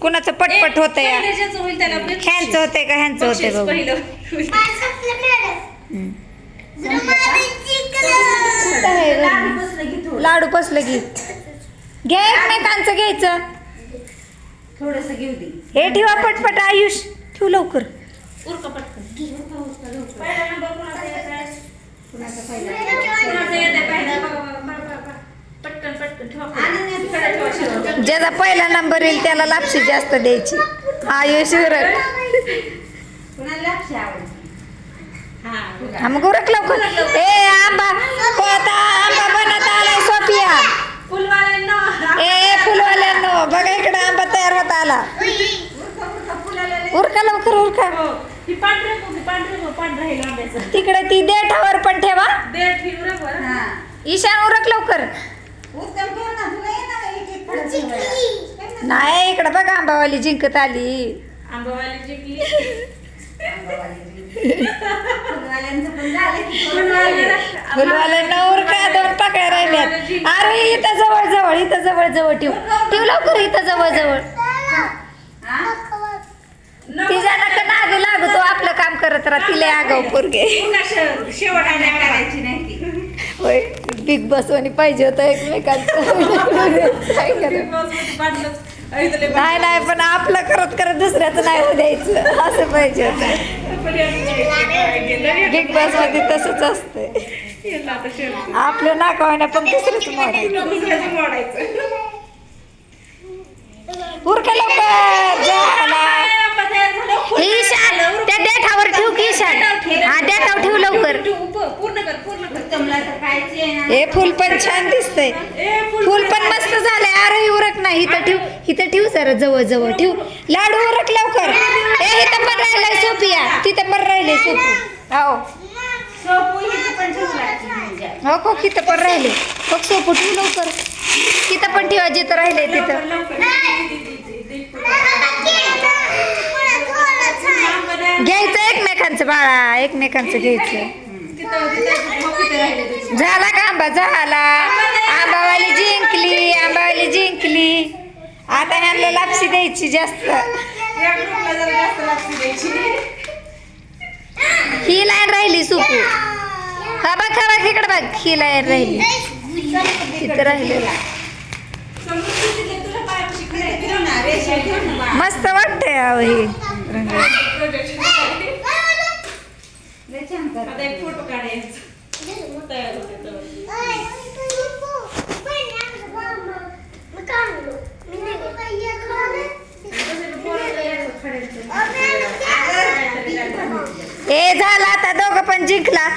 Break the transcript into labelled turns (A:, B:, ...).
A: कोणाचं
B: पटपट होतं. ह्यांचं होतंय का ह्यांचं बघू.
A: थोडं
B: लाडू पसलं की घ्या एकमेकांचं घ्यायचं.
A: थोडंसं घेऊ दे.
B: हे ठेवा पटपट आयुष. ठेव लवकर.
C: उरका पटकन.
A: पहिला नंबर कुणाचा यायचा? कुणाचा पहिला?
C: कुणाचं येतंय पहिलं? बघा, बघा, बघा, बघा, बघा. पटकन पटकन ठेवा.
A: आणि
C: कडा ठेवा शेवटचा.
B: ज्याचा पहिला नंबर येईल त्याला लापशी जास्त द्यायची. आयुष उरक.
A: कुणाला लक्ष आवडतं?
C: हा.
B: हा मग उरक लवकर. ए आंबा कोता आंबा बनत आलाय सोफिया
C: फुलवाल्यांना
B: ए फुलवाल्यांनो बघा इकडे आंबा तयार होत आला.
A: उरका
B: लवकर उरका.
C: हो.
B: तिकडे ती देठावर पण ठेवा. ईशान उरक लवकर. नाही इकडे बघा आंबावाली जिंकत आली. फुलवाल्यांना उरका दोन पाकळ्या अरे इथं जवळ जवळ इथं जवळ जवळ ठेव. ठेव लवकर इथं जवळ जवळ.
A: हा?
B: तिचा नका. नाग लागतो आपलं काम करत राहा तिला आगाव पोरगे.
C: शेवट?
A: करायची नाही ती.
B: होय बिग बॉस वाणी पाहिजे होतं एकमेकांचं. नाही नाही पण आपलं करत करत दुसऱ्याचं नाही होऊ द्यायचं. असं पाहिजे होतं. बिग बॉसमध्ये तसंच असतंय. आपलं नाका पण दुसरंच
C: दुसऱ्याचं मोडायचं.
B: लवकर. ईशान त्या देठावर ठेव की ईशान. हा देठावर ठेव लवकर. हे फुल पण छान दिसतंय. फुल पण मस्त झालंय. अरे उरक नाही. इथं ठेव. इथं ठेव जरा जवळ जवळ ठेव. लाडू उरक लवकर. ए इथं पण राहिलंय सोपिया तिथं पण राहिले सोपी हो
A: हो
B: हो को तिथं पण राहिले. बघ सोपू ठेव लवकर. तिथं पण ठेवा जिथं राहिले तिथं
C: लवकर आंबा तयार.
B: घ्यायचं एकमेकांचं बाळा एकमेकांचं घ्यायचं. झाला का आंबा? झाला. आंबावाली जिंकली आंबावाली जिंकली. आता ह्यांना लापशी द्यायची जास्त. ही लाईन राहिली सुकू. हा बघ हा बघ इकडे बघ. ही लाईन राहिली. तिथं राहिलेला.
C: वाटतंय अहो हे पायापाशी
A: तिथे ठेव ना रेषा ठेव ना बाळ.
B: मस्त वाटतंय अहो ही रंग
A: लय छान कर
C: आता एक फोटो काढायचा तयार होते तर.
B: ए झाला आता दोघं पण जिंकला